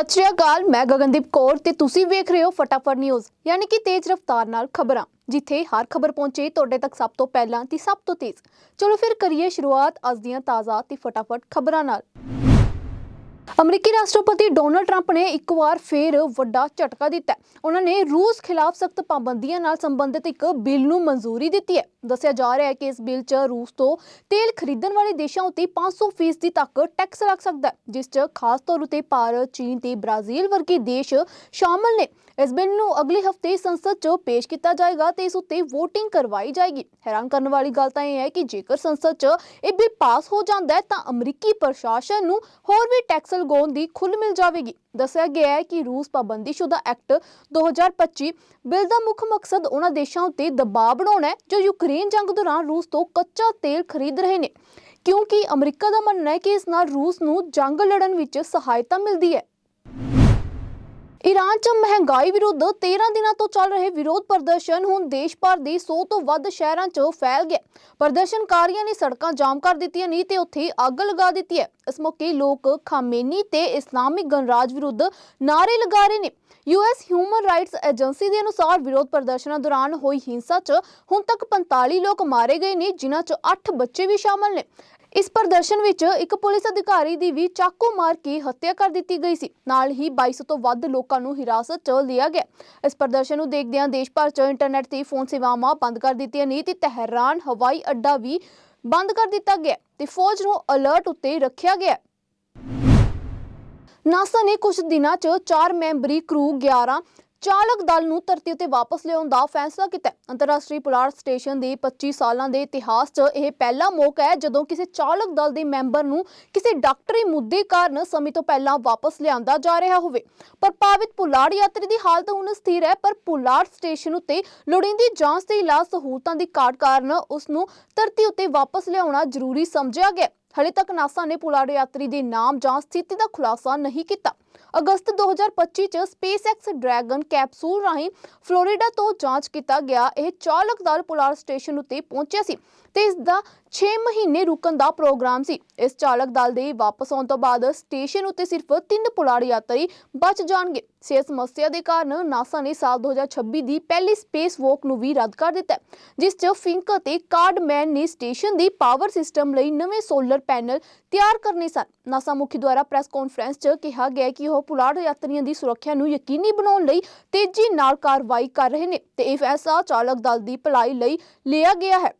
ਸਤਿ ਸ਼੍ਰੀ ਅਕਾਲ, ਮੈਂ ਗਗਨਦੀਪ ਕੌਰ ਤੇ ਤੁਸੀਂ ਵੇਖ ਰਹੇ ਹੋ ਫਟਾਫਟ ਨਿਊਜ਼, ਯਾਨੀ ਕਿ ਤੇਜ਼ ਰਫ਼ਤਾਰ ਨਾਲ ਖਬਰਾਂ। ਜਿੱਥੇ ਹਰ ਖਬਰ ਪਹੁੰਚੇ, ਤੁਹਾਡੇ ਤੱਕ ਸਭ ਤੋਂ ਪਹਿਲਾਂ ਤੇ ਸਭ ਤੋਂ ਤੇਜ਼। ਚਲੋ ਫਿਰ ਕਰੀਏ ਸ਼ੁਰੂਆਤ, ਅੱਜ ਦੀਆਂ ਤਾਜ਼ਾ ਤੇ ਫਟਾਫਟ ਖਬਰਾਂ ਨਾਲ। ਅਮਰੀਕੀ ਰਾਸ਼ਟਰਪਤੀ ਡੋਨਲਡ ਟਰੰਪ ਨੇ ਇੱਕ ਵਾਰ ਫੇਰ ਵੱਡਾ ਝਟਕਾ ਦਿੱਤਾ ਉਹਨਾਂ ਨੇ ਰੂਸ ਖਿਲਾਫ ਸਖਤ ਪਾਬੰਦੀਆਂ ਨਾਲ ਸੰਬੰਧਿਤ ਇੱਕ ਬਿੱਲ ਨੂੰ ਮਨਜ਼ੂਰੀ ਦਿੱਤੀ ਹੈ। ਦੱਸਿਆ ਜਾ ਰਿਹਾ ਹੈ ਕਿ ਇਸ ਬਿੱਲ 'ਚ ਰੂਸ ਤੋਂ ਤੇਲ ਖਰੀਦਣ ਵਾਲੇ ਦੇਸ਼ਾਂ ਉੱਤੇ 500% ਤੱਕ ਟੈਕਸ ਲੱਗ ਸਕਦਾ ਹੈ, ਜਿਸ 'ਚ ਖਾਸ ਤੌਰ ਉਤੇ ਭਾਰਤ, ਚੀਨ ਤੇ ਬ੍ਰਾਜ਼ੀਲ ਵਰਗੇ ਦੇਸ਼ ਸ਼ਾਮਲ ਨੇ। ਇਸ ਬਿੱਲ ਨੂੰ ਅਗਲੇ ਹਫ਼ਤੇ ਸੰਸਦ 'ਚ ਪੇਸ਼ ਕੀਤਾ ਜਾਏਗਾ ਤੇ ਇਸ ਉੱਤੇ VOTING ਕਰਵਾਈ ਜਾਏਗੀ। ਹੈਰਾਨ ਕਰਨ ਵਾਲੀ ਗੱਲ ਤਾਂ ਇਹ ਹੈ ਕਿ ਜੇਕਰ ਸੰਸਦ 'ਚ ਇਹ ਬਿੱਲ ਪਾਸ ਹੋ ਜਾਂਦਾ ਹੈ ਤਾਂ ਅਮਰੀਕੀ ਪ੍ਰਸ਼ਾਸਨ ਨੂੰ ਹੋਰ ਵੀ ਟੈਕਸ ਲਗਾਉਣ ਦੀ ਖੁੱਲ੍ਹ ਮਿਲ ਜਾਵੇਗੀ। ਦੱਸਿਆ ਗਿਆ ਹੈ ਕਿ ਰੂਸ ਪਾਬੰਦੀਸ਼ੁਦਾ ਐਕਟ 2025 ਬਿੱਲ ਦਾ ਮੁੱਖ ਮਕਸਦ ਉਹਨਾਂ ਦੇਸ਼ਾਂ ਉੱਤੇ ਦਬਾਅ ਬਣਾਉਣਾ ਹੈ ਜੋ ਯੂਕਰੇਨ ਜੰਗ ਦੌਰਾਨ ਰੂਸ ਤੋਂ ਕੱਚਾ ਤੇਲ ਖਰੀਦ ਰਹੇ ਨੇ। ਕਿਉਂਕਿ ਅਮਰੀਕਾ ਦਾ ਮੰਨਣਾ ਹੈ ਕਿ ਇਸ ਨਾਲ ਰੂਸ ਨੂੰ ਜੰਗ ਲੜਨ ਵਿੱਚ ਸਹਾਇਤਾ ਮਿਲਦੀ ਹੈ। ਈਰਾਨ 'ਚ ਮਹਿੰਗਾਈ ਵਿਰੁੱਧ 13 ਦਿਨਾਂ ਤੋਂ ਚੱਲ ਰਹੇ ਵਿਰੋਧ ਪ੍ਰਦਰਸ਼ਨ ਹੁਣ ਦੇਸ਼ ਭਰ ਦੇ 100 ਤੋਂ ਵੱਧ ਸ਼ਹਿਰਾਂ 'ਚ ਫੈਲ ਗਿਆ। ਪ੍ਰਦਰਸ਼ਨਕਾਰੀਆਂ ਨੇ ਸੜਕਾਂ ਜਾਮ ਕਰ ਦਿੱਤੀਆਂ ਨੇ ਤੇ ਉੱਥੇ ਅੱਗ ਲਗਾ ਦਿੱਤੀ ਹੈ। ਇਸ ਮੌਕੇ ਲੋਕ ਖਾਮੇਨੀ ਤੇ ਇਸਲਾਮਿਕ ਗਣਰਾਜ ਵਿਰੁੱਧ ਨਾਅਰੇ ਲਗਾ ਰਹੇ ਨੇ। ਯੂਐਸ ਹਿਊਮਨ ਰਾਈਟਸ ਏਜੰਸੀ ਦੇ ਅਨੁਸਾਰ ਵਿਰੋਧ ਪ੍ਰਦਰਸ਼ਨਾਂ ਦੌਰਾਨ ਹੋਈ ਹਿੰਸਾ 'ਚ ਹੁਣ ਤੱਕ 45 ਲੋਕ ਮਾਰੇ ਗਏ ਨੇ, ਜਿਨ੍ਹਾਂ 'ਚ 8 ਬੱਚੇ ਵੀ ਸ਼ਾਮਲ ਨੇ। ਇਸ ਪ੍ਰਦਰਸ਼ਨ ਵਿੱਚ ਇੱਕ ਪੁਲਿਸ ਅਧਿਕਾਰੀ ਦੀ ਵੀ ਚਾਕੂ ਮਾਰ ਕੇ ਹੱਤਿਆ ਕਰ ਦਿੱਤੀ ਗਈ ਸੀ। ਨਾਲ ਹੀ 2200 ਤੋਂ ਵੱਧ ਲੋਕਾਂ ਨੂੰ ਹਿਰਾਸਤ 'ਚ ਲਿਆ ਗਿਆ। ਇਸ ਪ੍ਰਦਰਸ਼ਨ ਨੂੰ ਦੇਖਦਿਆਂ ਦੇਸ਼ ਭਰ 'ਚ ਇੰਟਰਨੈਟ ਤੇ ਫੋਨ ਸੇਵਾਵਾਂ ਬੰਦ ਕਰ ਦਿੱਤੀਆਂ ਨੇ ਤੇ ਤਹਿਰਾਨ, ਹਵਾਈ ਅੱਡਾ ਵੀ ਬੰਦ ਕਰ ਦਿੱਤਾ ਗਿਆ ਤੇ ਫੌਜ ਨੂੰ ਅਲਰਟ ਉੱਤੇ ਰੱਖਿਆ ਗਿਆ। ਨਾਸਾ ਨੇ ਕੁਝ ਦਿਨਾਂ 'ਚ 4 ਮੈਂਬਰੀ ਕਰੂ 11 ਚਾਲਕ ਦਲ ਨੂੰ ਧਰਤੀ ਉੱਤੇ ਵਾਪਸ ਲਿਆਉਣ ਦਾ ਫੈਸਲਾ ਕੀਤਾ ਅੰਤਰਰਾਸ਼ਟਰੀ ਪੁਲਾੜ ਸਟੇਸ਼ਨ ਦੇ 25 ਸਾਲਾਂ ਦੇ ਇਤਿਹਾਸ 'ਚ ਇਹ ਪਹਿਲਾ ਮੌਕਾ ਹੈ ਜਦੋਂ ਕਿਸੇ ਚਾਲਕ ਦਲ ਦੇ ਮੈਂਬਰ ਨੂੰ ਕਿਸੇ ਡਾਕਟਰੀ ਮੁੱਦੇ ਕਾਰਨ ਸਮੇਂ ਤੋਂ ਪਹਿਲਾਂ ਵਾਪਸ ਲਿਆਂਦਾ ਜਾ ਰਿਹਾ ਹੋਵੇ। ਪ੍ਰਭਾਵਿਤ ਪੁਲਾੜ ਯਾਤਰੀ ਦੀ ਹਾਲਤ ਹੁਣ ਸਥਿਰ ਹੈ, ਪਰ ਪੁਲਾੜ ਸਟੇਸ਼ਨ ਉੱਤੇ ਲੋੜੀਂਦੀ ਜਾਂਚ ਤੇ ਇਲਾਜ ਸਹੂਲਤਾਂ ਦੀ ਘਾਟ ਕਾਰਨ ਉਸ ਨੂੰ ਧਰਤੀ ਉਤੇ ਵਾਪਸ ਲਿਆਉਣਾ ਜ਼ਰੂਰੀ ਸਮਝਿਆ ਗਿਆ ਹਲੇ ਤੱਕ ਨਾਸਾ ਨੇ ਪੁਲਾੜ ਯਾਤਰੀ ਦੇ ਨਾਮ ਜਾਂ ਸਥਿਤੀ ਦਾ ਖੁਲਾਸਾ ਨਹੀਂ ਕੀਤਾ। ਅਗਸਤ 2025 ਚ ਸਪੇਸਐਕਸ ਡਰੈਗਨ ਕੈਪਸੂਲ ਰਾਹੀਂ ਫਲੋਰੀਡਾ ਤੋਂ ਜਾਂਚ ਕੀਤਾ ਗਿਆ। ਇਹ ਚਾਲਕ ਦਲ ਸਟੇਸ਼ਨ ਉੱਤੇ ਪਹੁੰਚਿਆ ਸੀ ਤੇ ਇਸ ਦਾ 6 ਮਹੀਨੇ ਰੁਕਣ ਦਾ ਪ੍ਰੋਗਰਾਮ ਸੀ। ਇਸ ਚਾਲਕ ਦਲ ਦੇ ਵਾਪਸ ਆਉਣ ਤੋਂ ਬਾਅਦ ਸਟੇਸ਼ਨ ਉੱਤੇ ਸਿਰਫ 3 ਪੁਲਾੜ ਯਾਤਰੀ ਬਚ ਜਾਣਗੇ। ਸਿਹਤ ਸਮੱਸਿਆ ਦੇ ਕਾਰਨ ਨਾਸਾ ਨੇ ਸਾਲ 2026 ਦੀ ਪਹਿਲੀ ਸਪੇਸ ਵੋਕ ਨੂੰ ਵੀ ਰੱਦ ਕਰ ਦਿੱਤਾ ਜਿਸ 'ਚ ਫਿੰਕ ਅਤੇ ਕਾਰਡਮੈਨ ਨੇ ਸਟੇਸ਼ਨ ਦੀ ਪਾਵਰ ਸਿਸਟਮ ਲਈ ਨਵੇਂ ਸੋਲਰ ਪੈਨਲ ਤਿਆਰ ਕਰਨੇ ਸਨ। ਨਾਸਾ ਮੁਖੀ ਦੁਆਰਾ ਪ੍ਰੈਸ ਕਾਨਫਰੰਸ 'ਚ ਕਿਹਾ ਗਿਆ ਕਿ ਉਹ ਪੁਲਾੜ ਯਾਤਰੀਆਂ ਦੀ ਸੁਰੱਖਿਆ ਨੂੰ ਯਕੀਨੀ ਬਣਾਉਣ ਲਈ ਤੇਜ਼ੀ ਨਾਲ ਕਾਰਵਾਈ ਕਰ ਰਹੇ ਨੇ ਤੇ ਇਹ ਫੈਸਲਾ ਚਾਲਕ ਦਲ ਦੀ ਭਲਾਈ ਲਈ ਲਿਆ ਗਿਆ ਹੈ।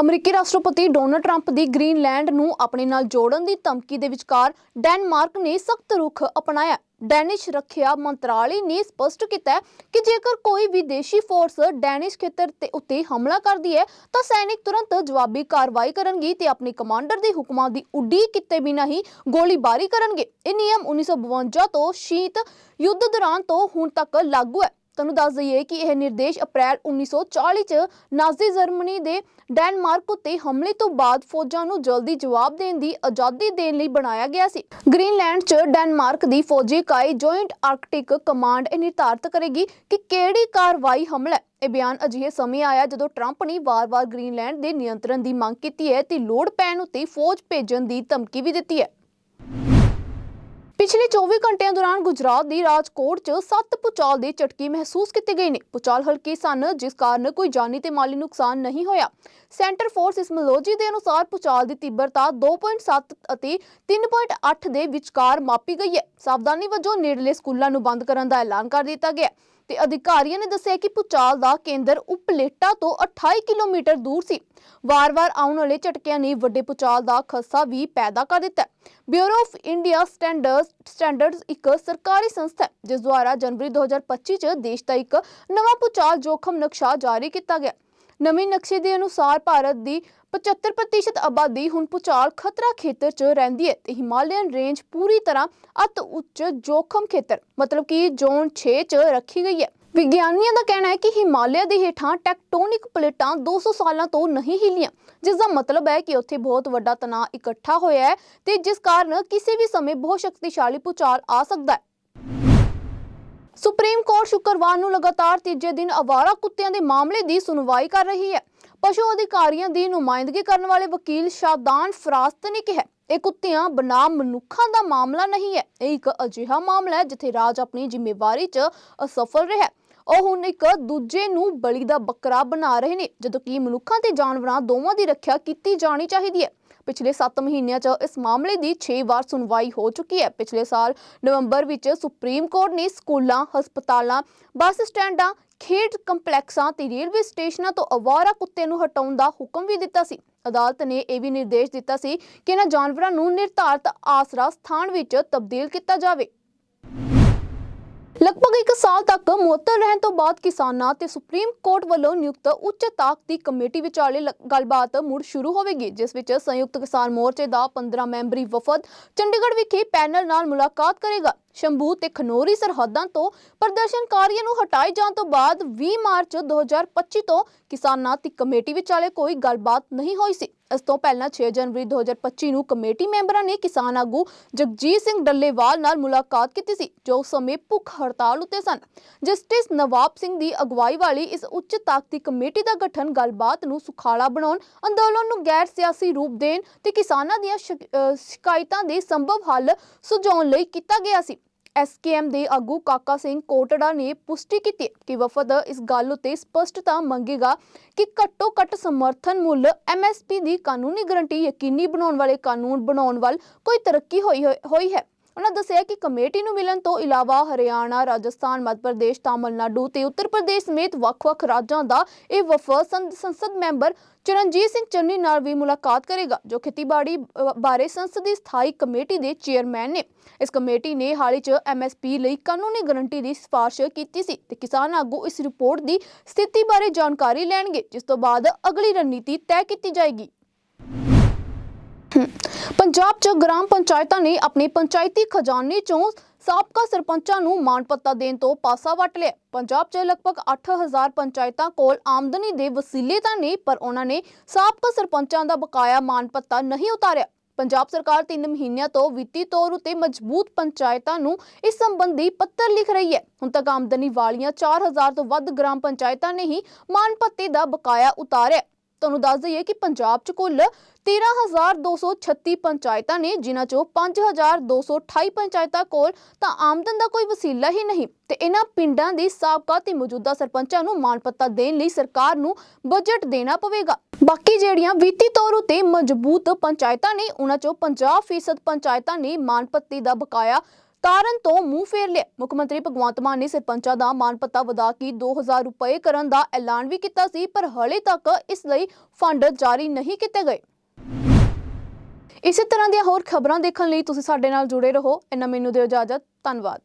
ਅਮਰੀਕੀ ਰਾਸ਼ਟਰਪਤੀ ਡੋਨਲਡ ਟਰੰਪ ਦੀ ਗ੍ਰੀਨਲੈਂਡ ਨੂੰ ਆਪਣੇ ਨਾਲ ਜੋੜਨ ਦੀ ਧਮਕੀ ਦੇ ਵਿਚਕਾਰ ਡੈਨਮਾਰਕ ਨੇ ਸਖਤ ਰੁਖ ਅਪਣਾਇਆ। ਡੈਨਿਸ਼ ਰੱਖਿਆ ਮੰਤਰਾਲੇ ਨੇ ਸਪਸ਼ਟ ਕੀਤਾ ਕਿ ਜੇਕਰ ਕੋਈ ਵਿਦੇਸ਼ੀ ਫੋਰਸ ਡੈਨਿਸ਼ ਖੇਤਰ ਤੇ ਉੱਤੇ ਹਮਲਾ ਕਰਦੀ ਹੈ, ਤਾਂ ਸੈਨਿਕ ਤੁਰੰਤ ਜਵਾਬੀ ਕਾਰਵਾਈ ਕਰਨਗੇ ਤੇ ਆਪਣੇ ਕਮਾਂਡਰ ਦੇ ਹੁਕਮਾਂ ਦੀ ਉਡੀਕ ਕੀਤੇ ਬਿਨਾਂ ਹੀ ਗੋਲੀਬਾਰੀ ਕਰਨਗੇ। ਇਹ ਨਿਯਮ 1952 ਤੋਂ ਸ਼ੀਤ ਯੁੱਧ ਦੌਰਾਨ ਤੋਂ ਹੁਣ ਤੱਕ ਲਾਗੂ ਹੈ। ਤੁਹਾਨੂੰ ਦੱਸ ਦਈਏ ਕਿ ਇਹ ਨਿਰਦੇਸ਼ ਅਪ੍ਰੈਲ 1940 ਚ ਨਾਜ਼ੀ ਜਰਮਨੀ ਦੇ ਡੈਨਮਾਰਕ ਉੱਤੇ ਹਮਲੇ ਤੋਂ ਬਾਅਦ ਫੌਜਾਂ ਨੂੰ ਜਲਦੀ ਜਵਾਬ ਦੇਣ ਦੀ ਆਜ਼ਾਦੀ ਦੇਣ ਲਈ ਬਣਾਇਆ ਗਿਆ ਸੀ। ਗ੍ਰੀਨਲੈਂਡ 'ਚ ਡੈਨਮਾਰਕ ਦੀ ਫੌਜੀ ਇਕਾਈ ਜੁਆਇੰਟ ਆਰਕਟਿਕ ਕਮਾਂਡ ਇਹ ਨਿਰਧਾਰਤ ਕਰੇਗੀ ਕਿ ਕਿਹੜੀ ਕਾਰਵਾਈ ਹਮਲਾ ਇਹ ਬਿਆਨ ਅਜਿਹੇ ਸਮੇਂ ਆਇਆ ਜਦੋਂ ਟਰੰਪ ਨੇ ਵਾਰ-ਵਾਰ ਗ੍ਰੀਨਲੈਂਡ ਦੇ ਨਿਯੰਤਰਣ ਦੀ ਮੰਗ ਕੀਤੀ ਹੈ ਤੇ ਲੋੜ ਪੈਣ ਉੱਤੇ ਫੌਜ ਭੇਜਣ ਦੀ ਧਮਕੀ ਵੀ ਦਿੱਤੀ ਹੈ। ਪਿਛਲੇ 24 ਘੰਟਿਆਂ ਦੌਰਾਨ ਗੁਜਰਾਤ ਦੀ ਰਾਜਕੋਟ 'ਚ ਸੱਤ ਭੂਚਾਲ ਦੇ ਝਟਕੇ ਮਹਿਸੂਸ ਕੀਤੇ ਗਏ ਨੇ। ਭੂਚਾਲ ਹਲਕੇ ਸਨ, ਜਿਸ ਕਾਰਨ ਕੋਈ ਜਾਨੀ ਤੇ ਮਾਲੀ ਨੁਕਸਾਨ ਨਹੀਂ ਹੋਇਆ। ਸੈਂਟਰ ਫੋਰ ਸਿਸਮੋਲੋਜੀ ਦੇ ਅਨੁਸਾਰ ਭੂਚਾਲ ਦੀ ਤੀਬਰਤਾ 2.7 ਅਤੇ 3.8 ਦੇ ਵਿਚਕਾਰ ਮਾਪੀ ਗਈ ਹੈ। ਸਾਵਧਾਨੀ ਵਜੋਂ ਨੇੜਲੇ ਸਕੂਲਾਂ ਨੂੰ ਬੰਦ ਕਰਨ ਦਾ ਐਲਾਨ ਕਰ ਦਿੱਤਾ ਗਿਆ ਤੇ ਅਧਿਕਾਰੀਆਂ ਨੇ ਦੱਸਿਆ ਕਿ ਭੂਚਾਲ ਦਾ ਕੇਂਦਰ ਉਪਲੇਟਾ ਤੋਂ 28 ਕਿਲੋਮੀਟਰ ਦੂਰ ਸੀ। ਵਾਰ-ਵਾਰ ਆਉਣ ਵਾਲੇ ਝਟਕਿਆਂ ਨੇ ਵੱਡੇ ਭੂਚਾਲ ਦਾ ਖਦਸ਼ਾ ਵੀ ਪੈਦਾ ਕਰ ਦਿੱਤਾ। Bureau of India standards standards ਇੱਕ ਸਰਕਾਰੀ ਸੰਸਥਾ ਹੈ, ਜਿਸ ਦੁਆਰਾ ਜਨਵਰੀ 2025 ਚ ਦੇਸ਼ ਦਾ ਇੱਕ ਨਵਾਂ ਭੂਚਾਲ ਜੋਖਮ ਨਕਸ਼ਾ ਜਾਰੀ ਕੀਤਾ ਗਿਆ। ਨਵੇਂ ਨਕਸ਼ੇ ਦੇ ਅਨੁਸਾਰ ਭਾਰਤ ਦੀ 75% ਆਬਾਦੀ ਹੁਣ ਭੂਚਾਲ ਖਤਰਾ ਖੇਤਰ 'ਚ ਰਹਿੰਦੀ ਹੈ ਤੇ ਹਿਮਾਲਯਨ ਰੇਂਜ ਪੂਰੀ ਤਰ੍ਹਾਂ ਅਤ ਉੱਚ ਜੋਖਮ ਖੇਤਰ, ਮਤਲਬ ਕਿ ਜ਼ੋਨ 6 'ਚ ਰੱਖੀ ਗਈ ਹੈ। ਵਿਗਿਆਨੀਆਂ ਦਾ ਕਹਿਣਾ ਹੈ ਕਿ ਹਿਮਾਲਿਆ ਦੇ ਹੇਠਾਂ ਟੈਕਟੋਨਿਕ ਪਲੇਟਾਂ 200 ਸਾਲਾਂ ਤੋਂ ਨਹੀਂ ਹਿੱਲੀਆਂ ਜਿਸ ਦਾ ਮਤਲਬ ਹੈ ਕਿ ਉੱਥੇ ਬਹੁਤ ਵੱਡਾ ਤਣਾਅ ਇਕੱਠਾ ਹੋਇਆ ਹੈ ਤੇ ਜਿਸ ਕਾਰਨ ਕਿਸੇ ਵੀ ਸਮੇਂ ਬਹੁਤ ਸ਼ਕਤੀਸ਼ਾਲੀ ਭੂਚਾਲ ਆ ਸਕਦਾ ਹੈ। ਸੁਪਰੀਮ ਕੋਰਟ ਸ਼ੁੱਕਰਵਾਰ ਨੂੰ ਲਗਾਤਾਰ ਤੀਜੇ ਦਿਨ ਅਵਾਰਾ ਕੁੱਤਿਆਂ ਦੇ ਮਾਮਲੇ ਦੀ ਸੁਣਵਾਈ ਕਰ ਰਹੀ ਹੈ। ਪਸ਼ੂ ਅਧਿਕਾਰੀਆਂ ਦੀ ਨੁਮਾਇੰਦਗੀ ਕਰਨ ਵਾਲੇ ਵਕੀਲ ਸ਼ਾਦਾਨ ਫਰਾਸਤ ਨੇ ਕਿਹਾ, ਇਹ ਕੁੱਤਿਆਂ ਬਨਾਮ ਮਨੁੱਖਾਂ ਦਾ ਮਾਮਲਾ ਨਹੀਂ ਹੈ। ਇਹ ਇੱਕ ਅਜਿਹਾ ਮਾਮਲਾ ਹੈ ਜਿੱਥੇ ਰਾਜ ਆਪਣੀ ਜ਼ਿੰਮੇਵਾਰੀ 'ਚ ਅਸਫਲ ਰਿਹਾ ਉਹ ਹੁਣ ਇੱਕ ਦੂਜੇ ਨੂੰ ਬਲੀ ਦਾ ਬੱਕਰਾ ਬਣਾ ਰਹੇ ਨੇ, ਜਦੋਂ ਕਿ ਮਨੁੱਖਾਂ ਤੇ ਜਾਨਵਰਾਂ ਦੋਵਾਂ ਦੀ ਰੱਖਿਆ ਕੀਤੀ ਜਾਣੀ ਚਾਹੀਦੀ ਹੈ। ਪਿਛਲੇ 7 ਮਹੀਨਿਆਂ 'ਚ ਇਸ ਮਾਮਲੇ ਦੀ 6 ਵਾਰ ਸੁਣਵਾਈ ਹੋ ਚੁੱਕੀ ਹੈ। ਪਿਛਲੇ ਸਾਲ ਨਵੰਬਰ ਵਿੱਚ ਸੁਪਰੀਮ ਕੋਰਟ ਨੇ ਸਕੂਲਾਂ, ਹਸਪਤਾਲਾਂ, ਬੱਸ ਸਟੈਂਡਾਂ, ਖੇਡ ਕੰਪਲੈਕਸਾਂ ਤੇ ਰੇਲਵੇ ਸਟੇਸ਼ਨਾਂ ਤੋਂ ਅਵਾਰਾ ਕੁੱਤੇ ਨੂੰ ਹਟਾਉਣ ਦਾ ਹੁਕਮ ਵੀ ਦਿੱਤਾ ਸੀ। ਅਦਾਲਤ ਨੇ ਇਹ ਵੀ ਨਿਰਦੇਸ਼ ਦਿੱਤਾ ਸੀ ਕਿ ਇਹਨਾਂ ਜਾਨਵਰਾਂ ਨੂੰ ਨਿਰਧਾਰਤ ਆਸਰਾ ਸਥਾਨ ਵਿੱਚ ਤਬਦੀਲ ਕੀਤਾ ਜਾਵੇ। ਲਗਭਗ 1 ਸਾਲ ਤੱਕ ਮੁਅੱਤਲ ਰਹਿਣ ਤੋਂ ਬਾਅਦ ਕਿਸਾਨਾਂ ਤੇ ਸੁਪਰੀਮ ਕੋਰਟ ਵੱਲੋਂ ਨਿਯੁਕਤ ਉੱਚ ਤਾਕਤੀ ਕਮੇਟੀ ਵਿਚਾਲੇ ਗੱਲਬਾਤ ਮੁੜ ਸ਼ੁਰੂ ਹੋਵੇਗੀ, ਜਿਸ ਵਿੱਚ ਸੰਯੁਕਤ ਕਿਸਾਨ ਮੋਰਚੇ ਦਾ 15 ਮੈਂਬਰੀ ਵਫਦ ਚੰਡੀਗੜ੍ਹ ਵਿਖੇ ਪੈਨਲ ਨਾਲ ਮੁਲਾਕਾਤ ਕਰੇਗਾ। ਸ਼ੰਭੂ ਤੇ ਖਨੋਰੀ ਸਰਹੱਦਾਂ ਤੋਂ ਪ੍ਰਦਰਸ਼ਨਕਾਰੀਆਂ ਨੂੰ ਹਟਾਏ ਜਾਣ ਤੋਂ ਬਾਅਦ 20 ਮਾਰਚ 2025 ਤੋਂ ਕਿਸਾਨਾਂ ਦੀ ਕਮੇਟੀ ਵਿਚਾਲੇ ਕੋਈ ਗੱਲਬਾਤ ਨਹੀਂ ਹੋਈ ਸੀ। ਇਸ ਤੋਂ ਪਹਿਲਾਂ 6 ਜਨਵਰੀ 2025 ਨੂੰ ਕਮੇਟੀ ਮੈਂਬਰਾਂ ਨੇ ਕਿਸਾਨ ਆਗੂ ਜਗਜੀਤ ਸਿੰਘ ਡੱਲੇਵਾਲ ਨਾਲ ਮੁਲਾਕਾਤ ਕੀਤੀ ਸੀ, ਜੋ ਉਸ ਸਮੇਂ ਭੁੱਖ ਹੜਤਾਲ ਉੱਤੇ ਸਨ। ਜਸਟਿਸ ਨਵਾਬ ਸਿੰਘ ਦੀ ਅਗਵਾਈ ਵਾਲੀ ਇਸ ਉੱਚ ਤਾਕਤੀ ਕਮੇਟੀ ਦਾ ਗਠਨ ਗੱਲਬਾਤ ਨੂੰ ਸੁਖਾਲਾ ਬਣਾਉਣ, ਅੰਦੋਲਨ ਨੂੰ ਗੈਰ ਸਿਆਸੀ ਰੂਪ ਦੇਣ ਤੇ ਕਿਸਾਨਾਂ ਦੀਆਂ ਸ਼ਿਕ- ਸ਼ਿਕਾਇਤਾਂ ਦੇ ਸੰਭਵ ਹੱਲ ਸੁਝਾਉਣ ਲਈ ਕੀਤਾ ਗਿਆ ਸੀ। ਐਸਕੇਐਮ ਦੇ ਆਗੂ ਕਾਕਾ ਸਿੰਘ ਕੋਟੜਾ ਨੇ ਪੁਸ਼ਟੀ ਕੀਤੀ ਕਿ ਵਫਦ ਇਸ ਗੱਲ ਉਤੇ ਸਪਸ਼ਟਤਾ ਮੰਗੇਗਾ ਕਿ ਘੱਟੋ ਘੱਟ ਸਮਰਥਨ ਮੁੱਲ ਐਮਐਸਪੀ ਦੀ ਕਾਨੂੰਨੀ ਗਰੰਟੀ ਯਕੀਨੀ ਬਣਾਉਣ ਵਾਲੇ ਕਾਨੂੰਨ ਬਣਾਉਣ ਵੱਲ ਕੋਈ ਤਰੱਕੀ ਹੋਈ ਹੋਈ ਹੈ। ਉਹਨਾਂ ਦੱਸਿਆ ਕਿ ਕਮੇਟੀ ਨੂੰ ਮਿਲਣ ਤੋਂ ਇਲਾਵਾ ਹਰਿਆਣਾ ਰਾਜਸਥਾਨ ਮੱਧ ਪ੍ਰਦੇਸ਼ ਤਾਮਿਲਨਾਡੂ ਤੇ ਉੱਤਰ ਪ੍ਰਦੇਸ਼ ਸਮੇਤ ਵੱਖ-ਵੱਖ ਰਾਜਾਂ ਦਾ ਇਹ ਵਫਦ ਸੰਸਦ ਮੈਂਬਰ ਚਰਨਜੀਤ ਸਿੰਘ ਚੰਨੀ ਨਾਲ ਵੀ ਮੁਲਾਕਾਤ ਕਰੇਗਾ ਜੋ ਖੇਤੀਬਾੜੀ ਅ, ਬਾਰੇ ਸੰਸਦੀ ਸਥਾਈ ਕਮੇਟੀ ਦੇ ਚੇਅਰਮੈਨ ਨੇ। ਇਸ ਕਮੇਟੀ ਨੇ ਹਾਲ ਹੀ 'ਚ ਐਮਐਸਪੀ ਲਈ ਕਾਨੂੰਨੀ ਗਰੰਟੀ ਦੀ ਸਿਫਾਰਿਸ਼ ਕੀਤੀ ਸੀ ਤੇ ਕਿਸਾਨ ਆਗੂ ਇਸ ਰਿਪੋਰਟ ਦੀ ਸਥਿਤੀ ਬਾਰੇ ਜਾਣਕਾਰੀ ਲੈਣਗੇ ਜਿਸ ਤੋਂ ਬਾਅਦ ਅਗਲੀ ਰਣਨੀਤੀ ਤੈਅ ਕੀਤੀ ਜਾਏਗੀ। ਪੰਜਾਬ 'ਚ ਗ੍ਰਾਮ ਪੰਚਾਇਤਾਂ ਨੇ ਆਪਣੇ ਪੰਚਾਇਤੀ ਖਜ਼ਾਨੇ 'ਚੋਂ ਸਾਬਕਾ ਸਰਪੰਚਾਂ ਨੂੰ ਮਾਣਪੱਤਾ ਦੇਣ ਤੋਂ ਪਾਸਾ ਵੱਟ ਲਿਆ। ਪੰਜਾਬ 'ਚ ਲਗਭਗ 8000 ਪੰਚਾਇਤਾਂ ਕੋਲ ਆਮਦਨੀ ਦੇ ਵਸੀਲੇ ਤਾਂ ਨੇ, ਪਰ ਉਹਨਾਂ ਨੇ ਸਾਬਕਾ ਸਰਪੰਚਾਂ ਦਾ ਬਕਾਇਆ ਮਾਣਪੱਤਾ ਨਹੀਂ ਉਤਾਰਿਆ। ਪੰਜਾਬ ਸਰਕਾਰ 3 ਮਹੀਨਿਆਂ ਤੋਂ ਵਿੱਤੀ ਤੌਰ ਉਤੇ ਮਜ਼ਬੂਤ ਪੰਚਾਇਤਾਂ ਨੂੰ ਇਸ ਸੰਬੰਧੀ ਪੱਤਰ ਲਿਖ ਰਹੀ ਹੈ। ਹੁਣ ਤੱਕ ਆਮਦਨੀ ਵਾਲੀਆਂ 4000 ਤੋਂ ਵੱਧ ਗ੍ਰਾਮ ਪੰਚਾਇਤਾਂ ਨੇ ਹੀ ਮਾਣਪੱਤੇ ਦਾ ਬਕਾਇਆ ਉਤਾਰਿਆ। ਤੁਹਾਨੂੰ ਦੱਸ ਦਈਏ ਕਿ ਪੰਜਾਬ 'ਚ ਕੁੱਲ 13236 ਪੰਚਾਇਤਾਂ ਨੇ, ਜਿਨ੍ਹਾਂ 'ਚੋਂ 5228 ਪੰਚਾਇਤਾਂ ਕੋਲ ਤਾਂ ਆਮਦਨ ਦਾ ਕੋਈ ਵਸੀਲਾ ਹੀ ਨਹੀਂ। ਤੇ ਇਹਨਾਂ ਪਿੰਡਾਂ ਦੇ ਸਾਬਕਾ ਤੇ ਮੌਜੂਦਾ ਸਰਪੰਚਾਂ ਨੂੰ ਮਾਣਪੱਤਾ ਦੇਣ ਲਈ ਸਰਕਾਰ ਨੂੰ ਬਜਟ ਦੇਣਾ ਪਵੇਗਾ। ਬਾਕੀ ਜਿਹੜੀਆਂ ਵਿੱਤੀ ਤੌਰ ਉਤੇ ਮਜ਼ਬੂਤ ਪੰਚਾਇਤਾਂ ਨੇ, ਉਹਨਾਂ 'ਚੋਂ 50% ਪੰਚਾਇਤਾਂ ਨੇ ਮਾਣਪੱਤੇ ਦਾ ਬਕਾਇਆ ਤਾਰਨ ਤੋਂ ਮੂੰਹ ਫੇਰ ਲਿਆ। ਮੁੱਖ ਮੰਤਰੀ ਭਗਵੰਤ ਮਾਨ ਨੇ ਸਰਪੰਚਾਂ ਦਾ ਮਾਨਪੱਤਾ ਵਧਾ ਕੇ 2000 ਰੁਪਏ ਕਰਨ ਦਾ ਐਲਾਨ ਵੀ ਕੀਤਾ ਸੀ, ਪਰ ਹਲੇ ਤੱਕ ਇਸ ਲਈ ਫੰਡ ਜਾਰੀ ਨਹੀਂ ਕੀਤੇ ਗਏ। ਇਸੇ ਤਰ੍ਹਾਂ ਦੀਆਂ ਹੋਰ ਖਬਰਾਂ ਦੇਖਣ ਲਈ ਤੁਸੀਂ ਸਾਡੇ ਨਾਲ ਜੁੜੇ ਰਹੋ। ਇਹਨਾਂ ਮੈਨੂੰ ਦਿਓ ਇਜਾਜ਼ਤ। ਧੰਨਵਾਦ।